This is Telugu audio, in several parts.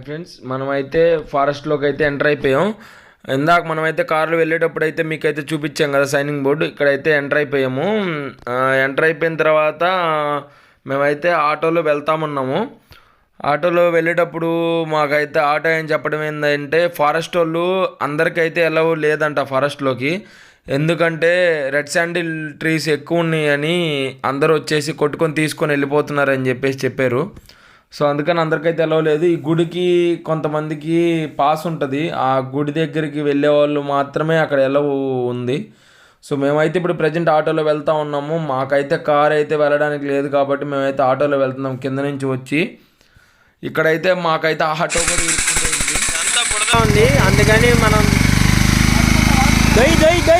హాయ్ ఫ్రెండ్స్ మనమైతే ఫారెస్ట్లోకి అయితే ఎంటర్ అయిపోయాం. ఇందాక మనమైతే కార్లో వెళ్ళేటప్పుడు అయితే మీకైతే చూపించాం కదా సైనింగ్ బోర్డు ఇక్కడైతే ఎంటర్ అయిపోయాము. ఎంటర్ అయిపోయిన తర్వాత మేమైతే ఆటోలో వెళ్తామన్నాము ఆటోలో వెళ్ళేటప్పుడు మాకైతే ఆటో ఏం చెప్పడం ఏంటంటే ఫారెస్ట్ వాళ్ళు అందరికైతే ఎలా లేదంట ఫారెస్ట్లోకి ఎందుకంటే రెడ్ శాండిల్ ట్రీస్ ఎక్కువ ఉన్నాయని అందరూ వచ్చేసి కొట్టుకొని తీసుకొని వెళ్ళిపోతున్నారని చెప్పేసి చెప్పారు. సో అందుకని అందరికైతే ఎలా లేదు. ఈ గుడికి కొంతమందికి పాస్ ఉంటుంది. ఆ గుడి దగ్గరికి వెళ్ళే వాళ్ళు మాత్రమే అక్కడ ఎలా ఉంది. సో మేమైతే ఇప్పుడు ప్రజెంట్ ఆటోలో వెళ్తా ఉన్నాము. మాకైతే కార్ అయితే వెళ్ళడానికి లేదు కాబట్టి మేమైతే ఆటోలో వెళ్తున్నాం కింద నుంచి వచ్చి. ఇక్కడైతే మాకైతే ఆటో కూడా ఉంది. అందుకని మనం దై దై దై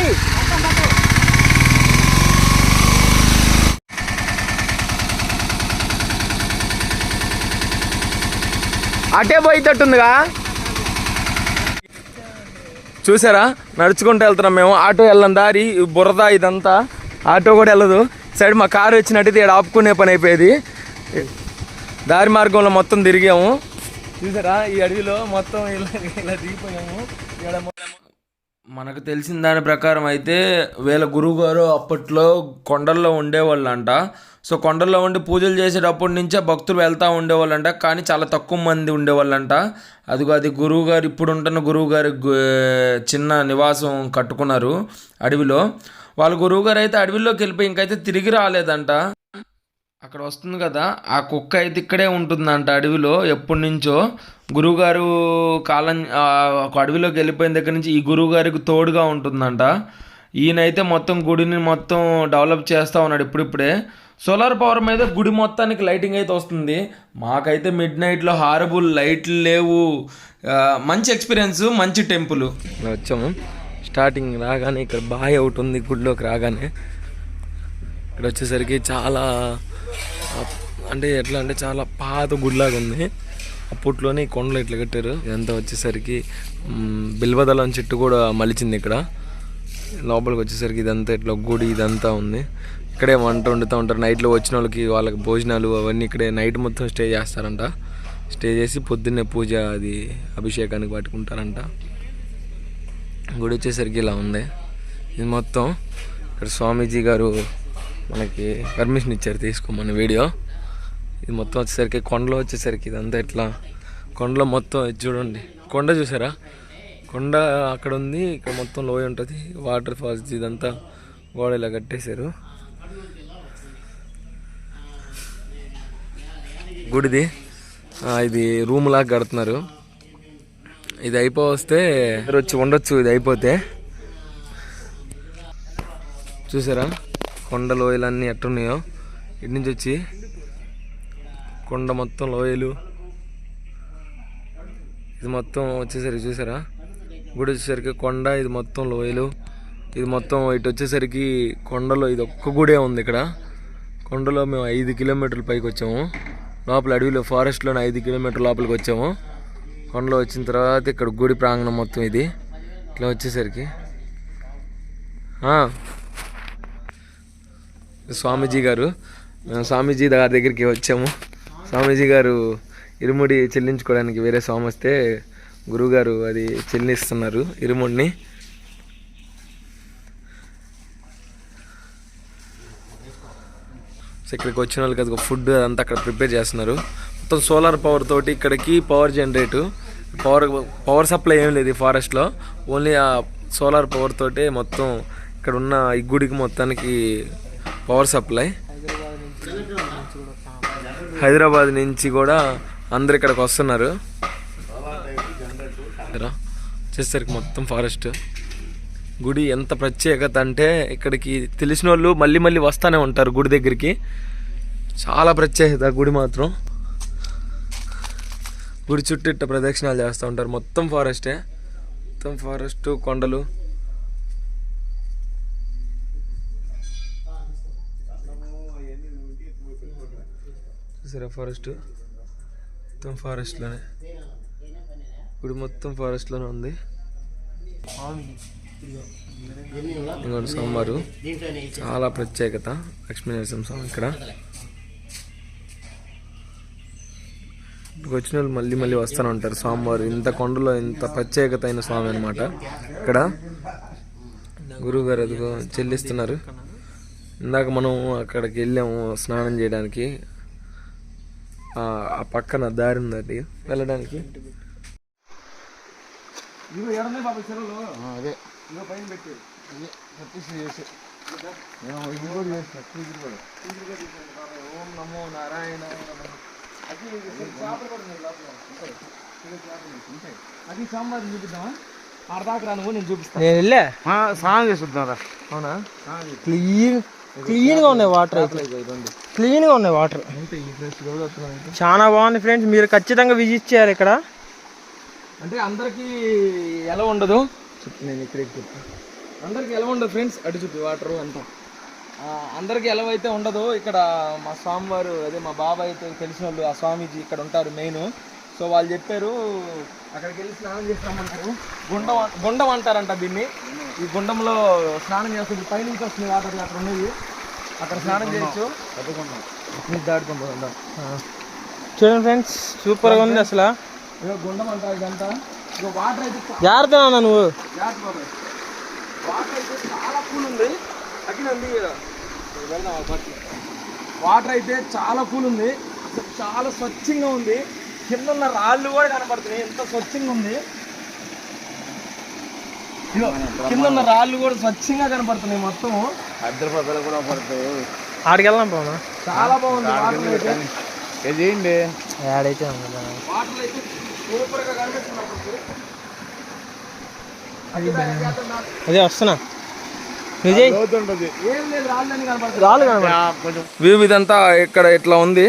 అటే పోయేటట్టుందిగా. చూసారా? నడుచుకుంటూ వెళ్తున్నాం మేము. ఆటో వెళ్ళం దారి బురద ఇదంతా. ఆటో కూడా వెళ్ళదు. సైడ్ మా కారు వచ్చినట్టు ఇక్కడ ఆపుకునే పని అయిపోయేది. దారి మార్గంలో మొత్తం తిరిగాము. చూసారా? ఈ అడవిలో మొత్తం ఇలా ఇలా దిగిపోయాము. ఇక్కడ మనకు తెలిసిన దాని ప్రకారం అయితే వీళ్ళ గురువుగారు అప్పట్లో కొండల్లో ఉండేవాళ్ళంట. సో కొండల్లో ఉండి పూజలు చేసేటప్పటి నుంచే భక్తులు వెళ్తూ ఉండేవాళ్ళంట కానీ చాలా తక్కువ మంది ఉండేవాళ్ళంట. అదిగో అది గురువు గారు ఇప్పుడు ఉంటున్న గురువు గారి చిన్న నివాసం కట్టుకున్నారు అడవిలో. వాళ్ళ గురువు గారు అయితే అడవిలోకి వెళ్ళిపోయి ఇంకైతే తిరిగి రాలేదంట. అక్కడ వస్తుంది కదా ఆ కుక్క అయితే ఇక్కడే ఉంటుందంట అడవిలో ఎప్పటి నుంచో. గురువుగారు కాలం ఒక అడవిలోకి వెళ్ళిపోయిన దగ్గర నుంచి ఈ గురువుగారికి తోడుగా ఉంటుందంట. ఈయనైతే మొత్తం గుడిని మొత్తం డెవలప్ చేస్తూ ఉన్నాడు ఇప్పుడిప్పుడే. సోలార్ పవర్ మీద గుడి మొత్తానికి లైటింగ్ అయితే వస్తుంది. మాకైతే మిడ్ నైట్లో హారబుల్ లైట్లు లేవు. మంచి ఎక్స్పీరియన్స్ మంచి టెంపుల్ వచ్చాము. స్టార్టింగ్ రాగానే ఇక్కడ బాయ్ ఒకటి ఉంది గుడిలోకి రాగానే. ఇక్కడ వచ్చేసరికి చాలా అంటే ఎట్లా అంటే చాలా పాత గుడిలాగా ఉంది. అప్పట్లోనే ఈ కొండలు ఇట్లా కట్టారు. ఇదంతా వచ్చేసరికి మ్, బిల్వదళం చెట్టు కూడా మలిచింది ఇక్కడ. లోపలికి వచ్చేసరికి ఇదంతా ఇట్లా గుడి ఇదంతా ఉంది. ఇక్కడే వంట వండుతూ ఉంటారు. నైట్లో వచ్చిన వాళ్ళకి వాళ్ళకి భోజనాలు అవన్నీ ఇక్కడే నైట్ మొత్తం స్టే చేస్తారంట. స్టే చేసి పొద్దున్నే పూజ అది అభిషేకానికి పట్టుకుంటారంట. గుడి వచ్చేసరికి ఇలా ఉంది. ఇది మొత్తం ఇక్కడ స్వామీజీ గారు మనకి పర్మిషన్ ఇచ్చారు తీసుకోమని వీడియో. ఇది మొత్తం వచ్చేసరికి కొండలో వచ్చేసరికి ఇదంతా ఇట్లా కొండలో మొత్తం చూడండి. కొండ చూసారా? కొండ అక్కడ ఉంది. ఇక్కడ మొత్తం లోయ ఉంటుంది. వాటర్ ఫాల్స్ ఇదంతా గోడ ఇలా కట్టేశారు. గుడిది. ఇది రూమ్ లాగా కడుతున్నారు. ఇది అయిపో వచ్చి ఉండొచ్చు ఇది అయిపోతే. చూసారా? కొండ లోయలన్నీ ఎట్టున్నాయో? ఇటు నుంచి వచ్చి కొండ మొత్తం లోయలు. ఇది మొత్తం వచ్చేసరికి చూసారా? గుడి వచ్చేసరికి కొండ ఇది మొత్తం లోయలు. ఇది మొత్తం ఇటు వచ్చేసరికి కొండలో ఇది ఒక్క గుడే ఉంది ఇక్కడ. కొండలో మేము ఐదు కిలోమీటర్ల పైకి వచ్చాము. లోపల అడవిలో ఫారెస్ట్లోనే ఐదు కిలోమీటర్ లోపలికి వచ్చాము. కొండలో వచ్చిన తర్వాత ఇక్కడ గుడి ప్రాంగణం మొత్తం ఇది. ఇట్లా వచ్చేసరికి. స్వామీజీ గారు మేము స్వామీజీ గారి దగ్గరికి వచ్చాము. స్వామీజీ గారు ఇరుముడి చెల్లించుకోవడానికి వేరే స్వామి వస్తే గురువుగారు అది చెల్లిస్తున్నారు ఇరుముడిని. సో ఇక్కడికి వచ్చిన వాళ్ళకి అది ఫుడ్ అదంతా అక్కడ ప్రిపేర్ చేస్తున్నారు. మొత్తం సోలార్ పవర్ తోటి ఇక్కడికి power generate power power supply ఏం లేదు ఈ ఫారెస్ట్లో ఓన్లీ ఆ సోలార్ పవర్ తోటే మొత్తం ఇక్కడ ఉన్న ఈ గుడికి మొత్తానికి పవర్ సప్లై హైదరాబాద్ నుంచి కూడా అందరు ఇక్కడికి వస్తున్నారు. రా. వచ్చేసరికి మొత్తం ఫారెస్ట్ గుడి ఎంత ప్రత్యేకత అంటే ఇక్కడికి తెలిసిన వాళ్ళు మళ్ళీ మళ్ళీ వస్తూనే ఉంటారు గుడి దగ్గరికి. చాలా ప్రత్యేకత గుడి మాత్రం. గుడి చుట్టూ ఇట్ట ప్రదక్షిణాలు చేస్తూ ఉంటారు. మొత్తం ఫారెస్టే మొత్తం ఫారెస్ట్ కొండలు. చూసారా ఫారెస్ట్ మొత్తం ఫారెస్ట్లోనే గుడి మొత్తం ఫారెస్ట్లోనే ఉంది. ఇంకోటి సోమవారు చాలా ప్రత్యేకత. లక్ష్మీ నరసింహ స్వామి ఇక్కడ. ఇక్కడికి వచ్చిన వాళ్ళు మళ్ళీ మళ్ళీ వస్తూనే ఉంటారు స్వామివారు ఇంత కొండలో ఇంత ప్రత్యేకత అయిన స్వామి అనమాట ఇక్కడ గురువు గారు అదిగో చెల్లిస్తున్నారు. ఇందాక మనం అక్కడికి వెళ్ళాము స్నానం చేయడానికి. ఆ ఆ పక్కన దారి ఉందండి. వెళ్ళడానికి. అదే. ఓం నమో నారాయణ అది సాంబార్ చూపిద్దామా? అర్ధాకు రా నువ్వు నేను చూపిస్తాను నేను వెళ్ళా? స్నానం చేస్తుందా అవునా? క్లీన్ క్లీన్గా ఉన్నాయి వాటర్ అయితే. క్లీన్గా ఉన్నాయి వాటర్. చాలా బాగుంది ఫ్రెండ్స్. మీరు ఖచ్చితంగా విజిట్ చేయాలి ఇక్కడ. అంటే అందరికి ఎలా ఉండదు. చెప్పు, నేను ఇక్కడే చెప్తాను అందరికి ఎలా ఉండదు ఫ్రెండ్స్? అటు చూపి వాటర్ అంతా. అందరికి ఎలా అయితే ఉండదు ఇక్కడ మా స్వామివారు అదే మా బాబాయ్ అయితే తెలిసిన వాళ్ళు ఆ స్వామీజీ ఇక్కడ ఉంటారు మెయిన్ సో వాళ్ళు చెప్పారు అక్కడికి వెళ్ళి స్నానం చేసి రమ్మన్నారు గుండం గుండం అంటారంట దీన్ని. ఈ గుండంలో స్నానం చేస్తుంది పైనుంచి వస్తుంది వాటర్ అక్కడ ఉన్నది అక్కడ స్నానం చేయొచ్చు. నీకు దాటుకుంటుందా చూడండి ఫ్రెండ్స్ సూపర్గా ఉంది అసలు. గుండం అంటారు ఇదంతా. జాగ్రత్త నాన్న నువ్వు. వాటర్ అయితే చాలా కూల్ ఉంది. చాలా కూల్ ఉంది. అసలు చాలా స్వచ్ఛంగా ఉంది. కింద ఉన్న రాళ్ళు కూడా కనపడుతున్నాయి. ఎంత స్వచ్ఛంగా ఉంది. కింద ఉన్న రాళ్ళు కూడా స్వచ్ఛంగా కనపడుతున్నాయి మొత్తం. హైదరాబాద్ కూడా పడతాయి. ఆడికి వెళ్దాం పోనా చాలా బాగుంది వాటర్ అయితే. ఆడైతే వాటర్ అయితే అదే వస్తున్నా. విజయ్? రాళ్ళు వ్యూ ఇదంతా ఇక్కడ ఇట్లా ఉంది.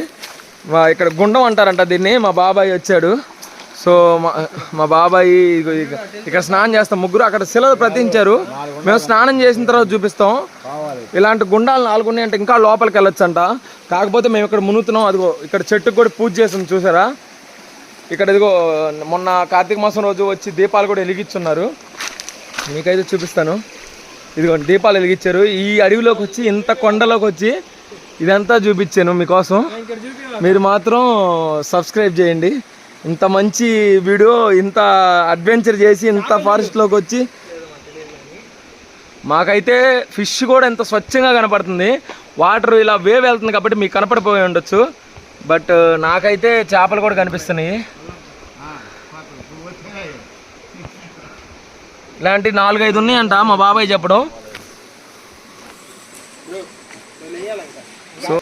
మా ఇక్కడ గుండం అంటారంట దీన్ని. మా బాబాయ్ వచ్చాడు. సో మా మా బాబాయ్ ఇక్కడ స్నానం చేస్తాం. ముగ్గురు అక్కడ శిలలు ప్రతించారు. మేము స్నానం చేసిన తర్వాత చూపిస్తాం. ఇలాంటి గుండాలు నాలుగు ఉన్నాయంటే ఇంకా లోపలికి వెళ్ళొచ్చంట. కాకపోతే మేము ఇక్కడ మునుగుతున్నాం. అదిగో ఇక్కడ చెట్టుకు కూడా పూజ చేసాం చూసారా? ఇక్కడ ఇదిగో మొన్న కార్తీక మాసం రోజు వచ్చి దీపాలు కూడా వెలిగించున్నారు మీకైతే చూపిస్తాను. ఇదిగో దీపాలు వెలిగించారు ఈ అడవిలోకి వచ్చి ఇంత కొండలోకి వచ్చి ఇదంతా చూపించాను మీకోసం. మీరు మాత్రం సబ్స్క్రైబ్ చేయండి. ఇంత మంచి వీడియో ఇంత అడ్వెంచర్ చేసి ఇంత ఫారెస్ట్లోకి వచ్చి మాకైతే ఫిష్ కూడా ఎంత స్వచ్ఛంగా కనపడుతుంది. వాటర్ ఇలా వేవ్ వెళ్తుంది కాబట్టి మీకు కనపడిపోయి ఉండొచ్చు. బట్ నాకైతే చేపలు కూడా కనిపిస్తున్నాయి. ఇలాంటి నాలుగైదు ఉన్నాయంట మా బాబాయ్ చెప్పడం. సో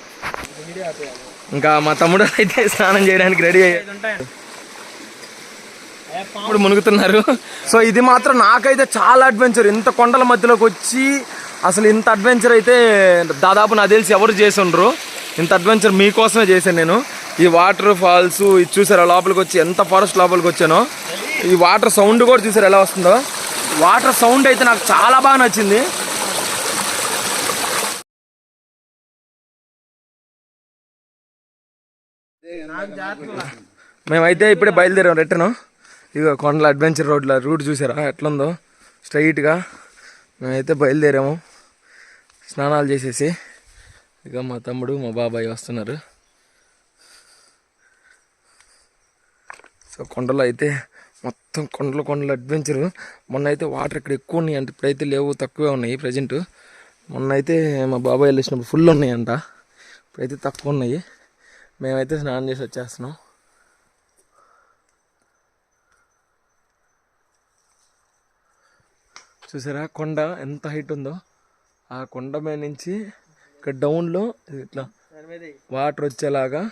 ఇంకా మా తమ్ముడు అయితే స్నానం చేయడానికి రెడీ అయ్యాడు ఇప్పుడు మునుగుతున్నారు. సో ఇది మాత్రం నాకైతే చాలా అడ్వెంచర్. ఇంత కొండల మధ్యలోకి వచ్చి అసలు ఇంత అడ్వెంచర్ అయితే దాదాపు నాకు తెలిసి ఎవరు చేసి ఉండరు. ఇంత అడ్వెంచర్ మీకోసమే చేశాను నేను. ఈ వాటర్ ఫాల్స్ ఇది చూసారా లోపలికి వచ్చి ఎంత ఫారెస్ట్ లోపలికి వచ్చానో? ఈ వాటర్ సౌండ్ కూడా చూసారు ఎలా వస్తుందో? వాటర్ సౌండ్ అయితే నాకు చాలా బాగా నచ్చింది. మేమైతే ఇప్పుడే బయలుదేరాం రిటర్న్. ఇక కొండల అడ్వెంచర్ రోడ్ల రూట్ చూసారా? ఎట్లుందో? స్ట్రైట్గా మేమైతే బయలుదేరాము. స్నానాలు చేసేసి. ఇక మా తమ్ముడు మా బాబాయ్ వస్తున్నారు. సో కొండలో అయితే మొత్తం కొండలు కొండలు అడ్వెంచరు. మొన్న అయితే వాటర్ ఇక్కడ ఎక్కువ ఉన్నాయి అంటే. ఇప్పుడైతే లేవు తక్కువే ఉన్నాయి ప్రజెంట్. మొన్న అయితే మా బాబాయ్ వెళ్ళినప్పుడు ఫుల్ ఉన్నాయంట. ఇప్పుడైతే తక్కువ ఉన్నాయి. మేమైతే స్నానం చేసి వచ్చేస్తున్నాం. చూసారా కొండ ఎంత హైట్ ఉందో? ఆ కొండ మీద నుంచి ఇక్కడ డౌన్లో ఇట్లా వాటర్ వచ్చేలాగా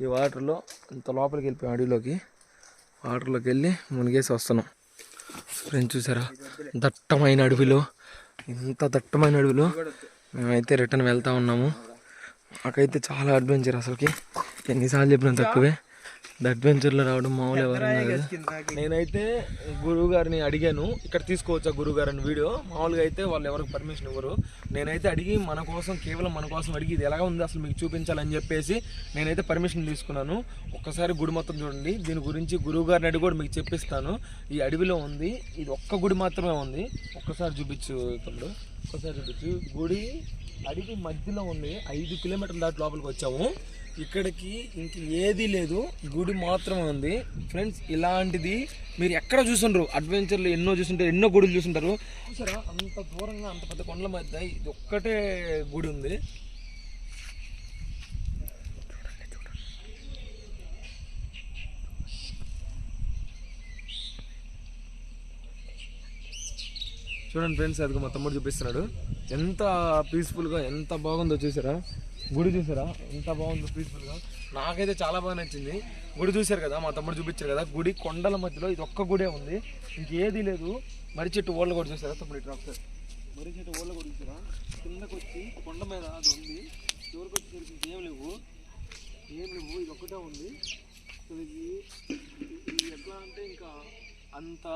ఈ వాటర్లో ఇంత లోపలికి వెళ్ళిపోయాం అడవిలోకి. వాటర్లోకి వెళ్ళి మునిగేసి వస్తున్నాం. ఫ్రెండ్స్ చూసారా? దట్టమైన అడవిలో. ఇంత దట్టమైన అడవిలో మేమైతే రిటర్న్ వెళ్తా ఉన్నాము. నాకైతే చాలా అడ్వెంచర్ అసలుకి. ఎన్నిసార్లు చెప్పినా తక్కువే. అడ్వెంచర్లో రావడం మామూలు ఎవరైనా. నేనైతే గురువు గారిని అడిగాను. ఇక్కడ తీసుకోవచ్చా గురువు గారు అని వీడియో? మామూలుగా అయితే వాళ్ళు ఎవరికి పర్మిషన్ ఇవ్వరు. నేనైతే అడిగి మన కోసం కేవలం మన కోసం అడిగి ఇది ఎలా ఉంది అసలు మీకు చూపించాలని చెప్పేసి నేనైతే పర్మిషన్ తీసుకున్నాను. ఒక్కసారి గుడి మొత్తం చూడండి. దీని గురించి గురువు గారిని అడిగి కూడా మీకు చెప్పిస్తాను. ఈ అడవిలో ఉంది. ఇది ఒక్క గుడి మాత్రమే ఉంది. ఒక్కసారి చూపించు తమ్ముడు. ఒక్కసారి చూపించు. గుడి అడవి మధ్యలో ఉంది. ఐదు కిలోమీటర్ల దాటి లోపలికి వచ్చాము. ఇక్కడికి ఇంక ఏది లేదు. గుడి మాత్రమే ఉంది. ఫ్రెండ్స్ ఇలాంటిది మీరు ఎక్కడ చూసుండ్రు? అడ్వెంచర్లు ఎన్నో చూసుంటారు ఎన్నో గుడులు చూసుంటారు. చూసారా? అంత దూరంగా అంత పెద్ద కొండల మధ్య ఇది ఒక్కటే గుడి ఉంది. చూడండి ఫ్రెండ్స్ అది మా తమ్ముడు చూపిస్తున్నాడు. ఎంత పీస్ఫుల్గా ఎంత బాగుందో చూసారా? గుడి చూసారా? ఎంత బాగుందో పీస్ఫుల్గా నాకైతే చాలా బాగా నచ్చింది. గుడి చూశారు కదా మా తమ్ముడు చూపించారు కదా గుడి కొండల మధ్యలో ఇది ఒక్క గుడే ఉంది. ఇంకేది లేదు. మరి చెట్టు ఓళ్ళు కూడా చూసారా? తమ్ముడు ఇట్లా ఒకసారి మర్రి చెట్టు ఓళ్ళు కూడా చూసారా? కిందకు వచ్చి కొండ మీద అది ఉంది. చివరికి వచ్చేసరికి ఇంకేం లేవు. ఏం లేవు. ఇది ఒక్కటే ఉంది. ఇది ఎట్లా అంటే ఇంకా అంత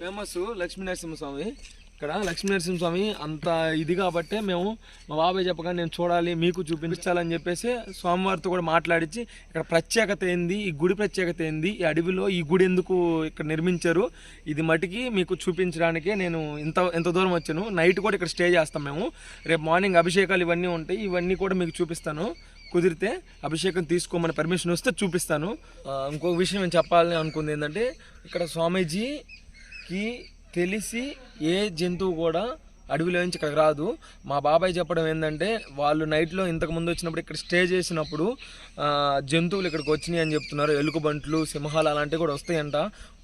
ఫేమస్ లక్ష్మీనరసింహస్వామి ఇక్కడ లక్ష్మీనరసింహస్వామి అంత ఇది కాబట్టే మేము మా బాబాయ్ చెప్పగా నేను చూడాలి మీకు చూపించాలని చెప్పేసి స్వామివారితో కూడా మాట్లాడించి ఇక్కడ ప్రత్యేకత ఏంది ఈ గుడి ప్రత్యేకత ఏంది ఈ అడవిలో ఈ గుడి ఎందుకు ఇక్కడ నిర్మించారు ఇది మటుకి మీకు చూపించడానికే నేను ఇంత ఎంత దూరం వచ్చాను. నైట్ కూడా ఇక్కడ స్టే చేస్తాం మేము. రేపు మార్నింగ్ అభిషేకాలు ఇవన్నీ ఉంటాయి ఇవన్నీ కూడా మీకు చూపిస్తాను. కుదిరితే అభిషేకం తీసుకోమని పర్మిషన్ వస్తే చూపిస్తాను. ఇంకొక విషయం నేను చెప్పాలని అనుకుంది ఏంటంటే ఇక్కడ స్వామీజీ కి తెలిసి ఏ జంతువు కూడా అడవిలో నుంచి ఇక్కడికి రాదు. మా బాబాయ్ చెప్పడం ఏంటంటే వాళ్ళు నైట్లో ఇంతకు ముందు వచ్చినప్పుడు ఇక్కడ స్టే చేసినప్పుడు జంతువులు ఇక్కడికి వచ్చినాయి అని చెప్తున్నారు. ఎలుగుబంట్లు సింహాలు అలాంటివి కూడా వస్తాయంట.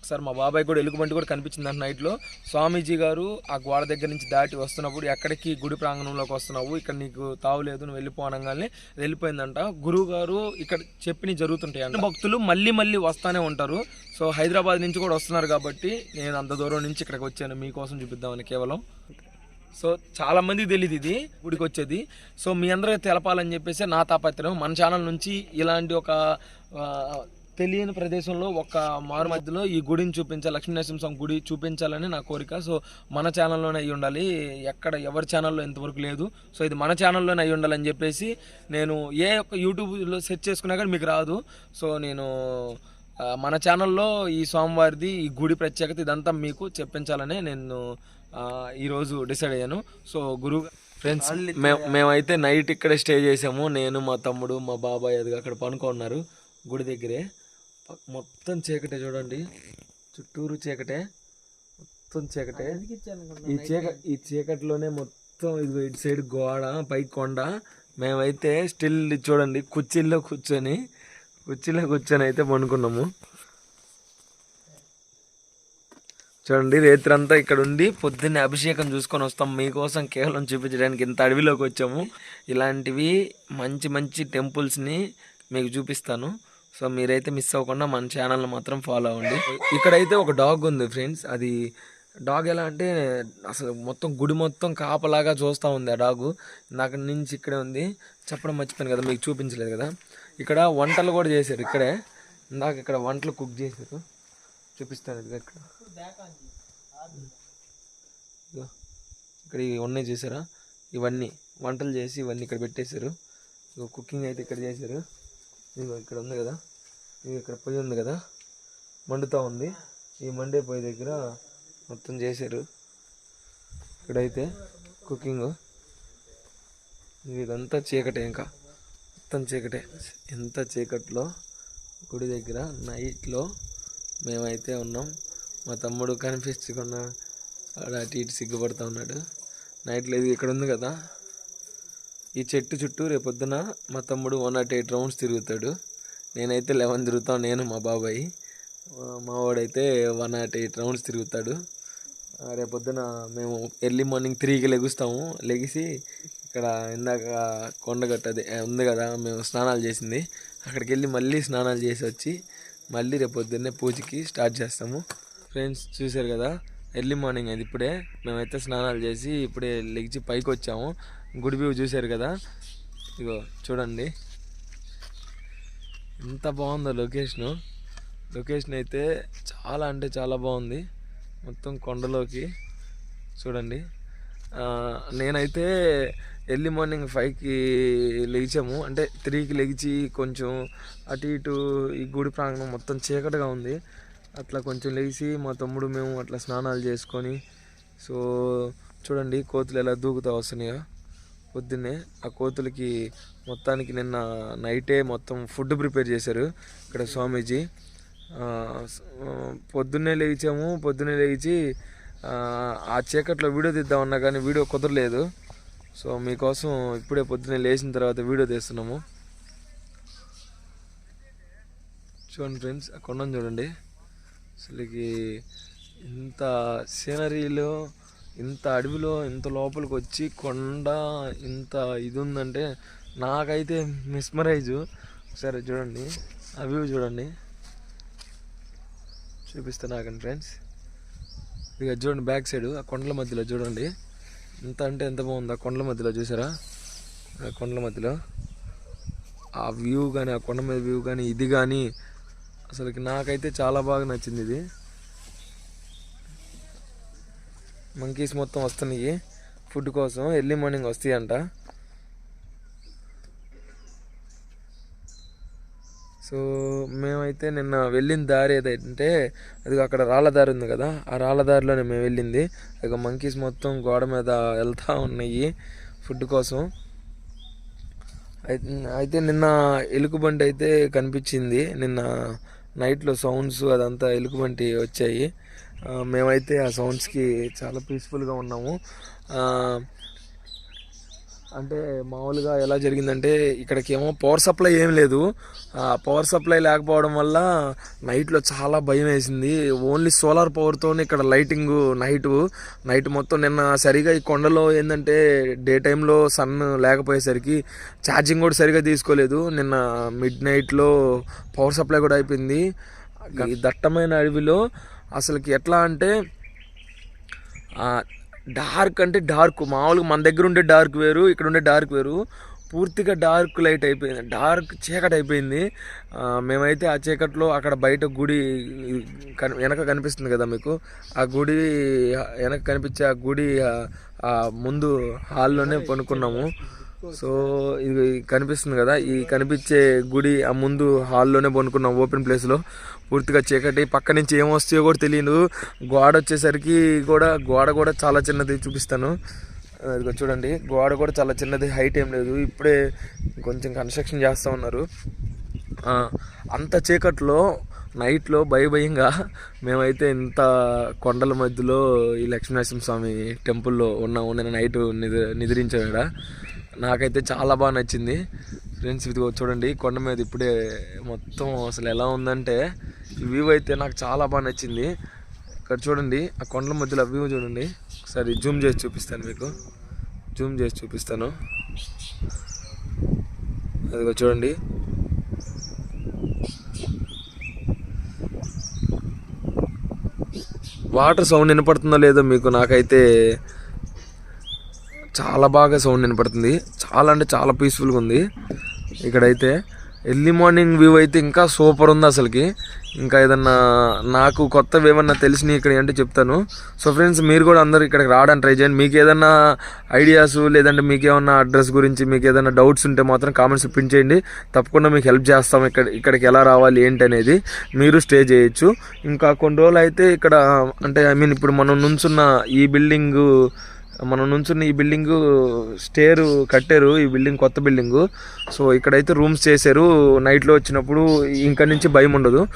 ఒకసారి మా బాబాయ్ కూడా ఎలుగుబంటి కూడా కనిపించింది అంట నైట్లో స్వామీజీ గారు ఆ గోడ దగ్గర నుంచి దాటి వస్తున్నప్పుడు ఎక్కడికి గుడి ప్రాంగణంలోకి వస్తున్నావు? ఇక్కడ నీకు తావులేదు నువ్వు వెళ్ళిపోనగానే వెళ్ళిపోయిందంట. గురువు గారు ఇక్కడ చెప్పినవి జరుగుతుంటాయి అంటే. భక్తులు మళ్ళీ మళ్ళీ వస్తానే ఉంటారు. సో హైదరాబాద్ నుంచి కూడా వస్తున్నారు కాబట్టి నేను అంత దూరం నుంచి ఇక్కడికి వచ్చాను. మీకోసం చూపిద్దామని కేవలం. సో చాలా మందికి తెలియదు ఇది గుడికి వచ్చేది. సో మీ అందరికీ తెలపాలని చెప్పేసి నా తాపత్రయం. మన ఛానల్ నుంచి ఇలాంటి ఒక తెలియని ప్రదేశంలో ఒక మారు మధ్యలో ఈ గుడిని చూపించాలి లక్ష్మీనరసింహస్వామి గుడి చూపించాలని నా కోరిక. సో మన ఛానల్లోనే అయ్యి ఉండాలి. ఎక్కడ ఎవరి ఛానల్లో ఇంతవరకు లేదు. సో ఇది మన ఛానల్లోనే అయ్యి ఉండాలని చెప్పేసి నేను ఏ ఒక్క యూట్యూబ్లో సెర్చ్ చేసుకున్నా కానీ మీకు రాదు. సో నేను మన ఛానల్లో ఈ స్వామివారిది ఈ గుడి ప్రత్యేకత ఇదంతా మీకు చెప్పించాలని నేను ఈరోజు డిసైడ్ అయ్యాను. సో గురువు ఫ్రెండ్స్ మేము మేమైతే నైట్ ఇక్కడే స్టే చేసాము. నేను మా తమ్ముడు మా బాబాయ్ అది అక్కడ పనుకున్నారు గుడి దగ్గరే. మొత్తం చీకటే చూడండి. చుట్టూరు చీకటే. మొత్తం చీకటే. ఈ చీక ఈ చీకటిలోనే మొత్తం ఇదిగో ఇటు సైడ్ గోడ పై కొండ. మేమైతే స్టిల్ చూడండి కుర్చీల్లో కూర్చొని కుర్చీలో కూర్చొని అయితే పండుకున్నాము చూడండి రేత్రి అంతా ఇక్కడ ఉండి పొద్దున్నే అభిషేకం చూసుకొని వస్తాం. మీకోసం కేవలం చూపించడానికి ఇంత అడవిలోకి వచ్చాము. ఇలాంటివి మంచి మంచి టెంపుల్స్ని మీకు చూపిస్తాను. సో మీరైతే మిస్ అవ్వకుండా మన ఛానల్ని మాత్రం ఫాలో అవ్వండి. ఇక్కడైతే ఒక డాగ్ ఉంది ఫ్రెండ్స్. అది డాగ్ ఎలా అంటే అసలు మొత్తం గుడి మొత్తం కాపలాగా చూస్తూ ఉంది ఆ డాగు. నాకు నుంచి ఇక్కడే ఉంది. చెప్పడం మర్చిపోయాను కదా మీకు చూపించలేదు కదా. ఇక్కడ వంటలు కూడా చేశారు ఇక్కడే. ఇందాక ఇక్కడ వంటలు కుక్ చేశారు. చూపిస్తాను ఇక్కడ. ఇక్కడ ఇవి ఉన్నాయి చూసారా? ఇవన్నీ. వంటలు చేసి ఇవన్నీ ఇక్కడ పెట్టేశారు. కుకింగ్ అయితే ఇక్కడ చేశారు. ఇదిగో ఇక్కడ ఉంది కదా. ఇది ఇక్కడ పొయ్యి ఉంది కదా. మండుతూ ఉంది. ఈ మండే పొయ్యి దగ్గర మొత్తం చేశారు. ఇక్కడైతే కుకింగ్. ఇదంతా చీకటే ఇంకా. మొత్తం చీకటే. ఎంత చీకట్లో గుడి దగ్గర నైట్లో మేమైతే ఉన్నాం. మా తమ్ముడు కనిపించకుండా ఆడ అటు ఇటు సిగ్గుపడుతూ ఉన్నాడు. నైట్లో ఇది ఇక్కడ ఉంది కదా. ఈ చెట్టు చుట్టూ రేపొద్దున మా తమ్ముడు వన్ నాట్ ఎయిట్ రౌండ్స్ తిరుగుతాడు. నేనైతే లెవెన్ తిరుగుతాను నేను మా బాబాయ్. మా వాడైతే వన్ నాట్ ఎయిట్ రౌండ్స్ తిరుగుతాడు. రేపొద్దున మేము ఎర్లీ మార్నింగ్ త్రీకి లెగుస్తాము. లెగిసి ఇక్కడ ఇందాక కొండగట్ట ఉంది కదా మేము స్నానాలు చేసింది. అక్కడికి వెళ్ళి మళ్ళీ స్నానాలు చేసి వచ్చి మళ్ళీ రేపు పొద్దున్నే పూజకి స్టార్ట్ చేస్తాము. ఫ్రెండ్స్ చూశారు కదా ఎర్లీ మార్నింగ్ అది ఇప్పుడే. మేమైతే స్నానాలు చేసి ఇప్పుడే లెగిచి పైకి వచ్చాము గుడి వ్యూ చూశారు కదా? ఇగో చూడండి. ఎంత బాగుందో లొకేషను. లొకేషన్ అయితే చాలా అంటే చాలా బాగుంది. మొత్తం కొండలోకి చూడండి. నేనైతే ఎర్లీ మార్నింగ్ ఫైవ్కి లేచాము. అంటే త్రీకి లేచి కొంచెం అటు ఇటు ఈ గుడి ప్రాంగణం మొత్తం చీకటిగా ఉంది. అట్లా కొంచెం లేచి మా తమ్ముడు మేము అట్లా స్నానాలు చేసుకొని సో చూడండి కోతులు ఎలా దూకుతా వస్తున్నాయో. పొద్దున్నే ఆ కోతులకి మొత్తానికి నిన్న నైటే మొత్తం ఫుడ్ ప్రిపేర్ చేశారు ఇక్కడ స్వామీజీ. పొద్దున్నే లేచాము పొద్దున్నే లేచి ఆ, ఆ చీకట్లో వీడియో తీద్దామన్నా కానీ వీడియో కుదరలేదు. సో మీకోసం ఇప్పుడే పొద్దున్నే లేచిన తర్వాత వీడియో తీస్తున్నాము. చూడండి ఫ్రెండ్స్ ఆ కొండను చూడండి. అసలుకి ఇంత సీనరీలో ఇంత అడవిలో ఇంత లోపలికి వచ్చి కొండ ఇంత ఇది ఉందంటే నాకైతే మిస్మరైజు ఒకసారి చూడండి ఆ వ్యూ చూడండి. చూపిస్తా నాకండి ఫ్రెండ్స్ ఇక చూడండి బ్యాక్ సైడ్ ఆ కొండల మధ్యలో చూడండి. ఎంత అంటే ఎంత బాగుంది ఆ కొండల మధ్యలో చూసారా? ఆ కొండల మధ్యలో. ఆ వ్యూ కానీ ఆ కొండ మీద వ్యూ కానీ ఇది కానీ అసలుకి నాకైతే చాలా బాగా నచ్చింది ఇది. మంకీస్ మొత్తం వస్తున్నాయి. ఫుడ్ కోసం ఎర్లీ మార్నింగ్ వస్తాయి అంట సో మేమైతే నిన్న వెళ్ళిన దారి ఏదంటే అది అక్కడ రాళ్ళ దారి ఉంది కదా ఆ రాళ్ళ దారిలోనే మేము వెళ్ళింది. ఇక మంకీస్ మొత్తం గోడ మీద వెళ్తూ ఉన్నాయి ఫుడ్ కోసం. అయితే అయితే నిన్న ఎలుగుబంటి అయితే కనిపించింది. నిన్న నైట్లో సౌండ్స్ అదంతా ఎలుగుబంటి వచ్చాయి. మేమైతే ఆ సౌండ్స్కి చాలా పీస్ఫుల్గా ఉన్నాము. అంటే మామూలుగా ఎలా జరిగిందంటే ఇక్కడికేమో పవర్ సప్లై ఏం లేదు. పవర్ సప్లై లేకపోవడం వల్ల నైట్లో చాలా భయం వేసింది. ఓన్లీ సోలార్ పవర్తో ఇక్కడ లైటింగ్ నైట్ నైట్ మొత్తం నిన్న సరిగా ఈ కొండలో ఏంటంటే డే టైంలో సన్ లేకపోయేసరికి ఛార్జింగ్ కూడా సరిగా తీసుకోలేదు. నిన్న మిడ్ నైట్లో పవర్ సప్లై కూడా అయిపోయింది. ఈ దట్టమైన అడవిలో అసలుకి ఎట్లా అంటే డార్క్ అంటే డార్క్ మామూలుగా మన దగ్గర ఉండే డార్క్ వేరు ఇక్కడ ఉండే డార్క్ వేరు. పూర్తిగా డార్క్ లైట్ అయిపోయింది. డార్క్ చీకటి అయిపోయింది. మేమైతే ఆ చీకట్లో అక్కడ బయట గుడి కని వెనక కనిపిస్తుంది కదా మీకు. ఆ గుడి వెనక కనిపించే ఆ గుడి ముందు హాల్లోనే పనుకున్నాము. సో ఇది కనిపిస్తుంది కదా ఈ కనిపించే గుడి ఆ ముందు హాల్లోనే పనుకున్నాం ఓపెన్ ప్లేస్లో పూర్తిగా చీకటి పక్క నుంచి ఏం వస్తాయో కూడా తెలియదు గోడ వచ్చేసరికి కూడా గోడ కూడా చాలా చిన్నది చూపిస్తాను. అదిగో చూడండి గోడ కూడా చాలా చిన్నది హైట్ ఏం లేదు. ఇప్పుడే కొంచెం కన్స్ట్రక్షన్ చేస్తూ ఉన్నారు. అంత చీకట్లో నైట్లో భయ భయంగా మేమైతే ఇంత కొండల మధ్యలో ఈ లక్ష్మీనరసింహ స్వామి టెంపుల్లో ఉన్నాము. నేను నైట్ నిద్ర నిద్రించాడ నాకైతే చాలా బాగా నచ్చింది. ఫ్రెండ్స్ ఇదిగో చూడండి కొండ మీద ఇప్పుడే మొత్తం అసలు ఎలా ఉందంటే వ్యూ అయితే నాకు చాలా బాగా నచ్చింది. ఇక్కడ చూడండి ఆ కొండల మధ్యలో వ్యూ చూడండి. ఒకసారి జూమ్ చేసి చూపిస్తాను మీకు. జూమ్ చేసి చూపిస్తాను. అదిగో చూడండి. వాటర్ సౌండ్ వినపడుతుందో లేదో మీకు నాకైతే చాలా బాగా సౌండ్ వినపడుతుంది. చాలా అంటే చాలా పీస్ఫుల్గా ఉంది. ఇక్కడైతే ఎర్లీ మార్నింగ్ వ్యూ అయితే ఇంకా సూపర్ ఉంది అసలుకి. ఇంకా ఏదన్నా నాకు కొత్తవి ఏమన్నా తెలిసినవి ఇక్కడ అంటే చెప్తాను. సో ఫ్రెండ్స్ మీరు కూడా అందరు ఇక్కడికి రావడానికి ట్రై చేయండి. మీకు ఏదన్నా ఐడియాస్ లేదంటే మీకు ఏమన్నా అడ్రస్ గురించి మీకు ఏదైనా డౌట్స్ ఉంటే మాత్రం కామెంట్స్ పిన్ చేయండి. తప్పకుండా మీకు హెల్ప్ చేస్తాం ఇక్కడ ఇక్కడికి ఎలా రావాలి ఏంటి అనేది మీరు స్టే చేయొచ్చు. ఇంకా కొన్ని రోజులు అయితే ఇక్కడ అంటే ఐ మీన్ ఇప్పుడు మనం నుంచున్న ఈ బిల్డింగ్ మనం నుంచున్న ఈ బిల్డింగ్ స్టేర్ కట్టారు ఈ బిల్డింగ్ కొత్త బిల్డింగ్ సో ఇక్కడైతే రూమ్స్ చేశారు. నైట్లో వచ్చినప్పుడు ఇంకా నుంచి భయం ఉండదు.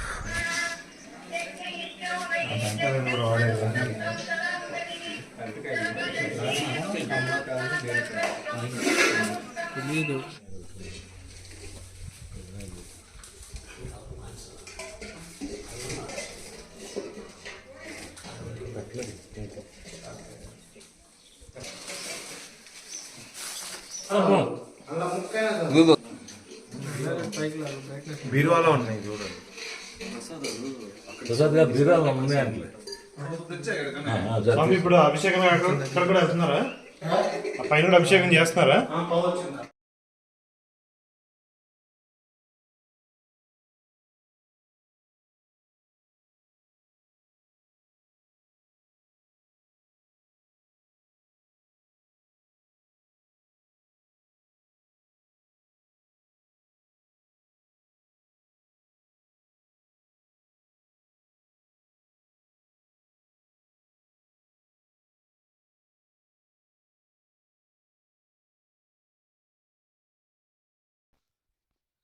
బీరువాలో ఉన్నాయి చూడండి. స్వామి ఇప్పుడు అభిషేకం ఇక్కడ కూడా వెళ్తున్నారా? ఆ పైన కూడా అభిషేకం చేస్తున్నారా?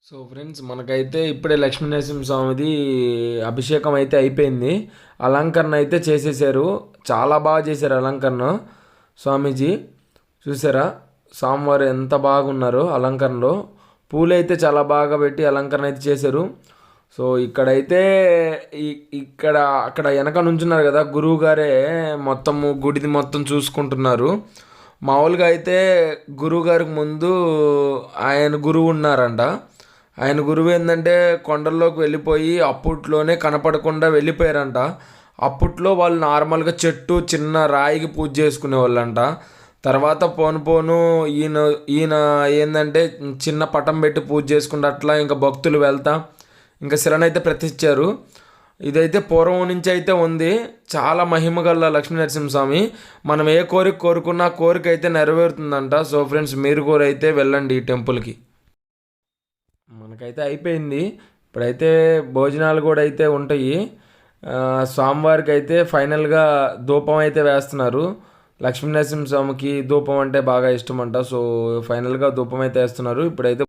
సో ఫ్రెండ్స్ మనకైతే ఇప్పుడే లక్ష్మీనరసింహ స్వామిది అభిషేకం అయితే అయిపోయింది. అలంకరణ అయితే చేసేసారు. చాలా బాగా చేశారు అలంకరణ స్వామీజీ. చూసారా? స్వామివారు ఎంత బాగున్నారో అలంకరణలో. పూలు అయితే చాలా బాగా పెట్టి అలంకరణ అయితే చేశారు. సో ఇక్కడైతే ఇక్కడ అక్కడ వెనక నుంచున్నారు కదా గురువు గారే మొత్తము గుడిది మొత్తం చూసుకుంటున్నారు. మామూలుగా అయితే గురువు గారికి ముందు ఆయన గురువు ఉన్నారంట. ఆయన గురువు ఏంటంటే కొండల్లోకి వెళ్ళిపోయి అప్పట్లోనే కనపడకుండా వెళ్ళిపోయారంట. అప్పట్లో వాళ్ళు నార్మల్గా చెట్టు చిన్న రాయికి పూజ చేసుకునే వాళ్ళంట. తర్వాత పోను పోను ఈయన ఈయన ఏంటంటే చిన్న పటం పెట్టి పూజ చేసుకుంటే అట్లా ఇంకా భక్తులు వెళ్తా ఇంకా శిలనైతే ప్రతిష్టారు ఇదైతే పూర్వం నుంచి అయితే ఉంది. చాలా మహిమ గల లక్ష్మీ నరసింహస్వామి మనం ఏ కోరిక కోరుకున్నా కోరిక అయితే నెరవేరుతుందంట. సో ఫ్రెండ్స్ మీరు కూడా అయితే వెళ్ళండి ఈ టెంపుల్కి. మనకైతే అయిపోయింది. ఇప్పుడైతే భోజనాలు కూడా అయితే ఉంటాయి. స్వామివారికి అయితే ఫైనల్గా ధూపం అయితే వేస్తున్నారు. లక్ష్మీనరసింహ స్వామికి ధూపం అంటే బాగా ఇష్టం అంట సో ఫైనల్గా ధూపం అయితే వేస్తున్నారు. ఇప్పుడైతే